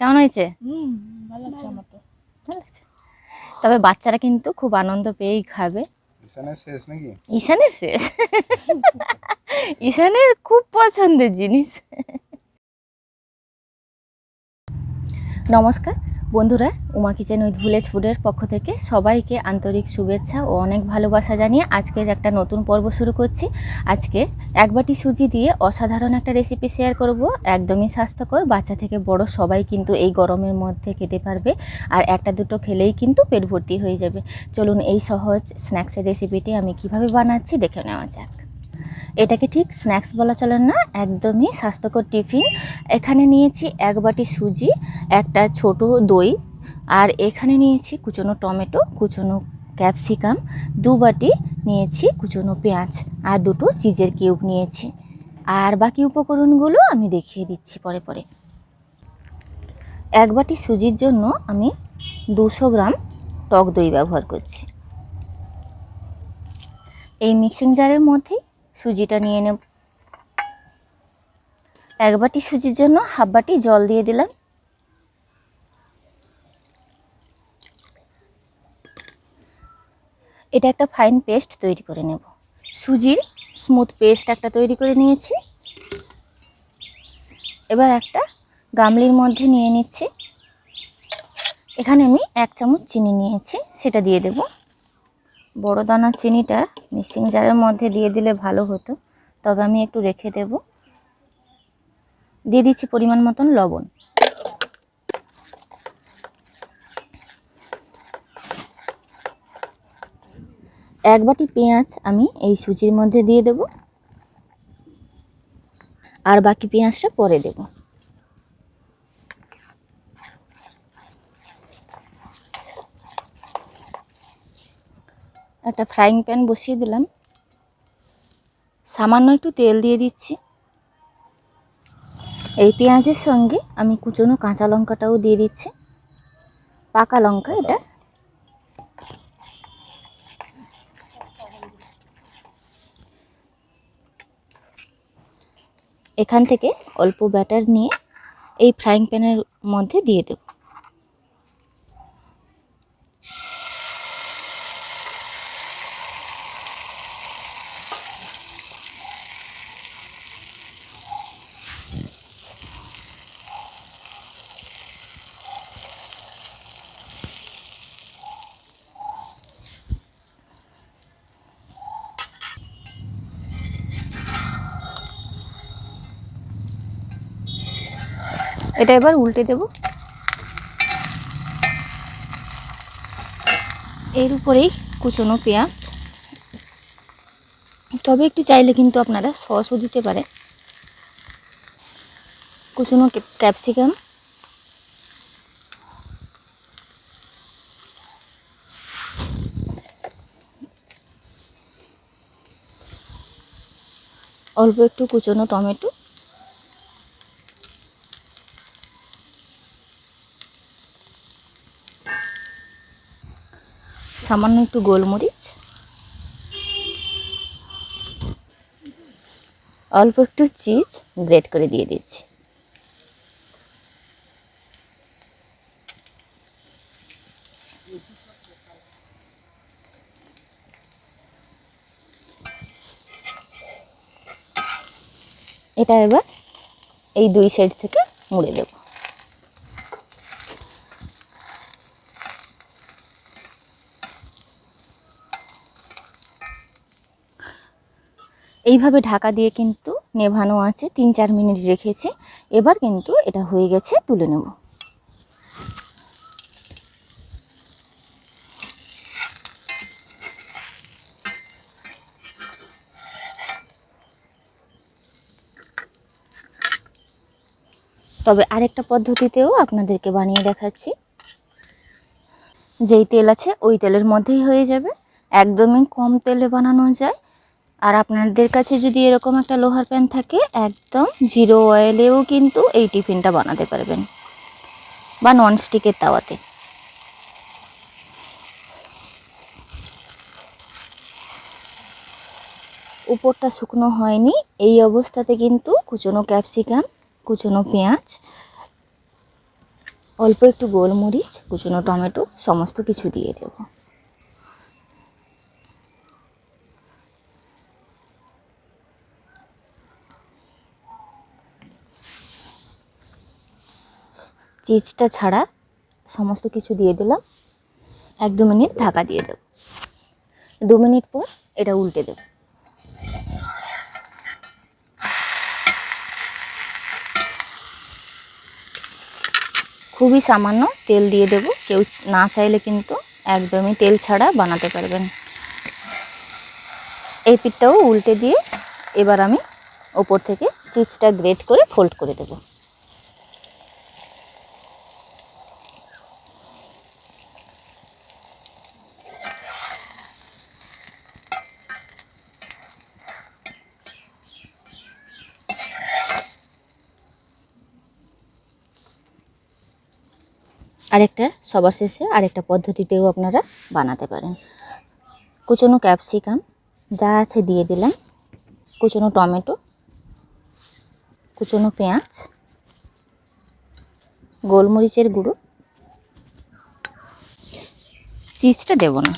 কেমন হয়েছে? হুম ভালো লাগছে আমার তো। ভালো লাগছে। তবে বাচ্চারা কিন্তু খুব আনন্দ পেয়েই খাবে। ঈশানের শেষ নাকি? ঈশানের শেষ? ঈশানের খুব পছন্দের জিনিস। নমস্কার। বন্ধুরা, উমা কিচেন উইথ ভিলেজ ফুডের পক্ষ থেকে সবাইকে আন্তরিক শুভেচ্ছা ও অনেক ভালোবাসা জানিয়ে আজকের একটা নতুন পর্ব শুরু করছি। আজকে এক বাটি সুজি দিয়ে অসাধারণ একটা রেসিপি শেয়ার করব। একদমই স্বাস্থ্যকর, বাচ্চা থেকে বড় সবাই কিন্তু এই গরমের মধ্যে খেতে পারবে আর একটা দুটো খেলেই কিন্তু পেট ভর্তি হয়ে যাবে। চলুন এই সহজ স্ন্যাক্সের রেসিপিটি আমি কীভাবে বানাচ্ছি দেখে নেওয়া যাক। এটাকে ঠিক স্ন্যাক্স বলা চলে না, একদমই স্বাস্থ্যকর টিফিন। এখানে নিয়েছি এক বাটি সুজি, একটা ছোট দই, আর এখানে নিয়েছি কুচনো টমেটো, কুচনো ক্যাপসিকাম, দু বাটি নিয়েছি কুচনো পেঁয়াজ, আর দুটো চিজের কিউব নিয়েছি। আর বাকি উপকরণগুলো আমি দেখিয়ে দিচ্ছি পরে পরে। এক বাটি সুজির জন্য আমি দুশো গ্রাম টক দই ব্যবহার করছি। এই মিক্সিং জারের মধ্যেই সুজিটা নিয়ে নেব। এক বাটি সুজির জন্য হাফ বাটি জল দিয়ে দিলাম। এটা একটা ফাইন পেস্ট তৈরি করে নেব। সুজির স্মুথ পেস্ট একটা তৈরি করে নিয়েছি। এবার একটা গামলির মধ্যে নিয়ে নিচ্ছি। এখানে আমি এক চামচ চিনি নিয়েছি, সেটা দিয়ে দেব। বড় দানা চিনিটা মিক্সিং জারের মধ্যে দিয়ে দিলে ভালো হতো। তবে আমি একটু রেখে দেব। দিয়ে দিচ্ছি পরিমাণ মতন লবণ। এক বাটি পেঁয়াজ আমি এই সুজির মধ্যে দিয়ে দেব। আর বাকি পেঁয়াজটা পরে দেব। একটা ফ্রাইং প্যান বসিয়ে দিলাম। সামান্য একটু তেল দিয়ে দিচ্ছি। এই পেঁয়াজের সঙ্গে আমি কুচনো কাঁচা লঙ্কাটাও দিয়ে দিচ্ছি। পাকা লঙ্কা এটা। এখান থেকে অল্প ব্যাটার নিয়ে এই ফ্রাইং প্যানের মধ্যে দিয়ে দেব। এটা এবার উল্টে দেব। এর উপরেই কুচনো পেঁয়াজ। তবে একটু চাইলে কিন্তু আপনারা সসও দিতে পারে। কুচনো ক্যাপসিকাম। অল্প একটু কুচনো টমেটো। সামান্য একটু গোলমরিচ। অল্প একটু চিজ গ্রেট করে দিয়ে দিচ্ছি। এটা এবার এই দুই সাইড থেকে মুড়ে দেবো। এইভাবে ঢাকা দিয়ে কিন্তু নেভানো আছে, তিন চার মিনিট রেখেছি। এবার কিন্তু এটা হয়ে গেছে তুলে নেব। তবে আরেকটা পদ্ধতিতেও আপনাদেরকে বানিয়ে দেখাচ্ছি। যেই তেল আছে, ওই তেলের মধ্যেই হয়ে যাবে। একদমই কম তেলে বানানো যায়। আর আপনাদের কাছে যদি এরকম একটা লোহার প্যান থাকে, একদম জিরো অয়েলেও কিন্তু এই টিফিনটা বানাতে পারবেন। বা ননস্টিকের তাওয়াতে। উপরটা শুকনো হয়নি, এই অবস্থাতে কিন্তু কুচনো ক্যাপসিকাম, কুচনো পেঁয়াজ, অল্প একটু গোলমরিচ, কুচনো টমেটো, সমস্ত কিছু দিয়ে দেব। চিজটা ছাড়া সমস্ত কিছু দিয়ে দিলাম। এক দু মিনিট ঢাকা দিয়ে দেব। দু মিনিট পর এটা উল্টে দেব। খুবই সামান্য তেল দিয়ে দেব। কেউ না চাইলে কিন্তু একদমই তেল ছাড়া বানাতে পারবেন। এই পিঠটাও উল্টে দিয়ে এবার আমি ওপর থেকে চিজটা গ্রেট করে ফোল্ড করে দেব। আরেকটা, সবার শেষে আরেকটা পদ্ধতিতেও আপনারা বানাতে পারেন। কুচনো ক্যাপসিকাম যা আছে দিয়ে দিলাম। কুচনো টমেটো, কুচনো পেঁয়াজ, গোলমরিচের গুঁড়ো। চিজটা দেব না।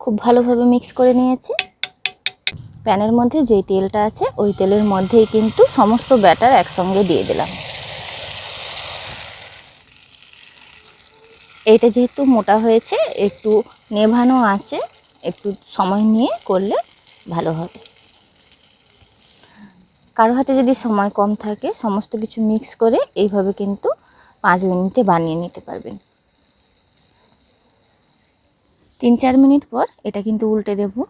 খুব ভালোভাবে মিক্স করে নিয়েছি। প্যানের মধ্যে যেই তেলটা আছে, ওই তেলের মধ্যেই কিন্তু সমস্ত ব্যাটার একসঙ্গে দিয়ে দিলাম। এটা যেহেতু মোটা হয়েছে, একটু নেভানো আছে, একটু সময় নিয়ে করলে ভালো হবে। কারও হাতে যদি সময় কম থাকে, সমস্ত কিছু মিক্স করে এইভাবে কিন্তু পাঁচ মিনিটে বানিয়ে নিতে পারবেন। তিন চার মিনিট পর এটা কিন্তু উল্টে দেবো।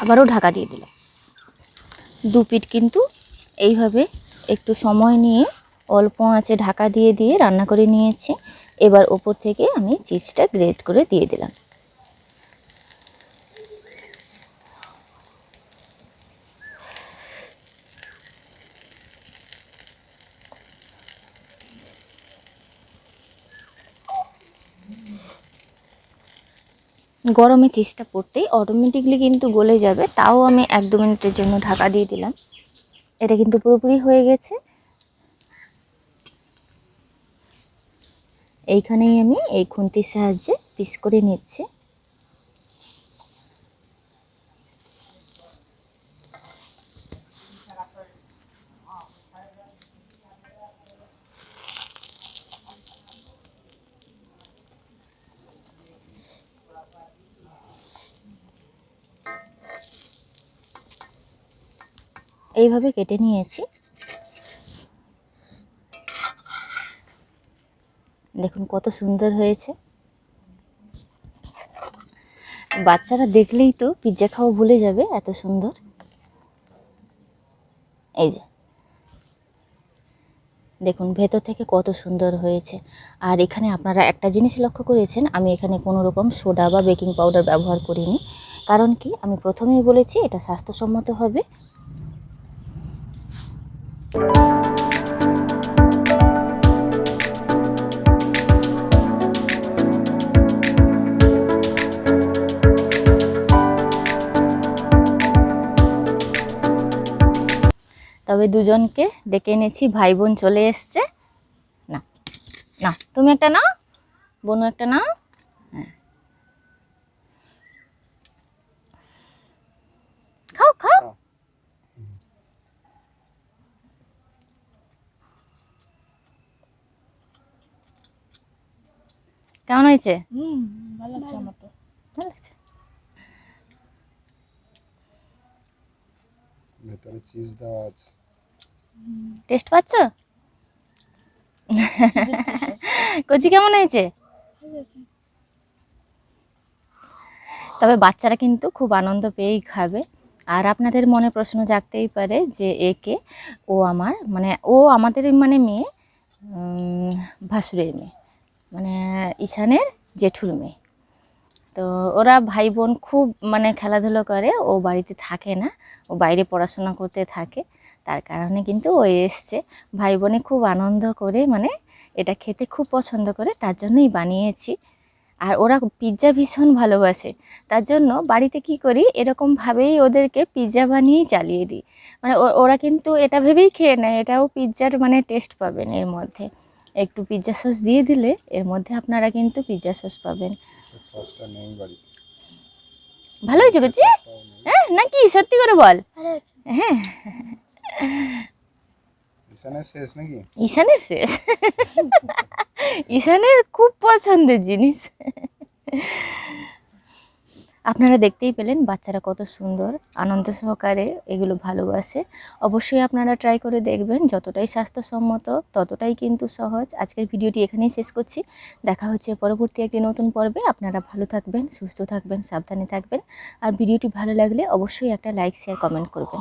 আবারও ঢাকা দিয়ে দিলাম দু পিঠ কিন্তু এইভাবে একটু সময় নিয়ে অল্প আঁচে ঢাকা দিয়ে দিয়ে রান্না করে নিয়েছি। এবার ওপর থেকে আমি চিজটা গ্রেট করে দিয়ে দিলাম। গরমে চিজটা পড়তেই অটোমেটিকলি কিন্তু গলে যাবে, তাও আমি এক দু মিনিটের জন্য ঢাকা দিয়ে দিলাম। এটা কিন্তু পুরোপুরি হয়ে গেছে। এইখানেই আমি এই খুন্তির সাহায্যে পিস করে নিচ্ছি। এইভাবে কেটে নিয়েছি। দেখুন কত সুন্দর হয়েছে। বাচ্চারা দেখলেই তো পিৎজা খাওয়া ভুলে যাবে, এত সুন্দর। এই যে। দেখুন ভেতর থেকে কত সুন্দর হয়েছে। আর এখানে আপনারা একটা জিনিস লক্ষ্য করেছেন, আমি এখানে কোনো রকম সোডা বা বেকিং পাউডার ব্যবহার করিনি। কারণ কি? আমি প্রথমেই বলেছি, এটা স্বাস্থ্যসম্মত হবে। তবে দুজনকে ডেকে এনেছি, ভাই বোন চলে এসছে। না না, তুমি একটা নাও, বনু একটা নাও। হ্যাঁ। খাও খাও। কেমন হয়েছে? ভালো লাগছে আমার তো। ভালো লাগছে? ভেতরে চিজ দেওয়া আছে। টেস্ট পাচ্ছ? কচি কেমন হয়েছে? তবে বাচ্চারা কিন্তু খুব আনন্দ পেয়েই খাবে। আর আপনাদের মনে প্রশ্ন জাগতেই পারে যে একে ও আমার মানে ও আমাদের মানে মেয়ে ভাসুরের মেয়ে। মানে ঈশানের জেঠুর মেয়ে। তো ওরা ভাই বোন খুব মানে খেলাধুলো করে, ও বাড়িতে থাকে না, ও বাইরে পড়াশোনা করতে থাকে, তার কারণে কিন্তু ও এসছে। ভাই বোনে খুব আনন্দ করে মানে এটা খেতে খুব পছন্দ করে, তার জন্যই বানিয়েছি। আর ওরা পিৎজা ভীষণ ভালোবাসে, তার জন্য বাড়িতে কি করি, এরকমভাবেই ওদেরকে পিৎজা বানিয়েই চালিয়ে দিই। মানে ওরা কিন্তু এটা ভেবেই খেয়ে নেয়, এটাও পিৎজার মানে টেস্ট পাবেন এর মধ্যে। একটু পিজ্জা সস দিয়ে দিলে এর মধ্যে আপনারা কিন্তু পিজ্জা সস পাবেন। সসটা নেই বাড়িতে। ভালো হয়েছে করছি হ্যাঁ নাকি? সত্যি করে বল। হ্যাঁ। ঈশানের শেষ নাকি? ঈশানের শেষ। ঈশানের খুব পছন্দের জিনিস। আপনারা দেখতেই পেলেন বাচ্চারা কত সুন্দর, আনন্দ সহকারে এগুলো ভালোবাসে। অবশ্যই আপনারা ট্রাই করে দেখবেন, যতটাই স্বাস্থ্যসম্মত, ততটাই কিন্তু সহজ। আজকের ভিডিওটি এখানেই শেষ করছি। দেখা হচ্ছে পরবর্তী একটি নতুন পর্বে। আপনারা ভালো থাকবেন, সুস্থ থাকবেন, সাবধানে থাকবেন। আর ভিডিওটি ভালো লাগলে অবশ্যই একটা লাইক শেয়ার কমেন্ট করবেন।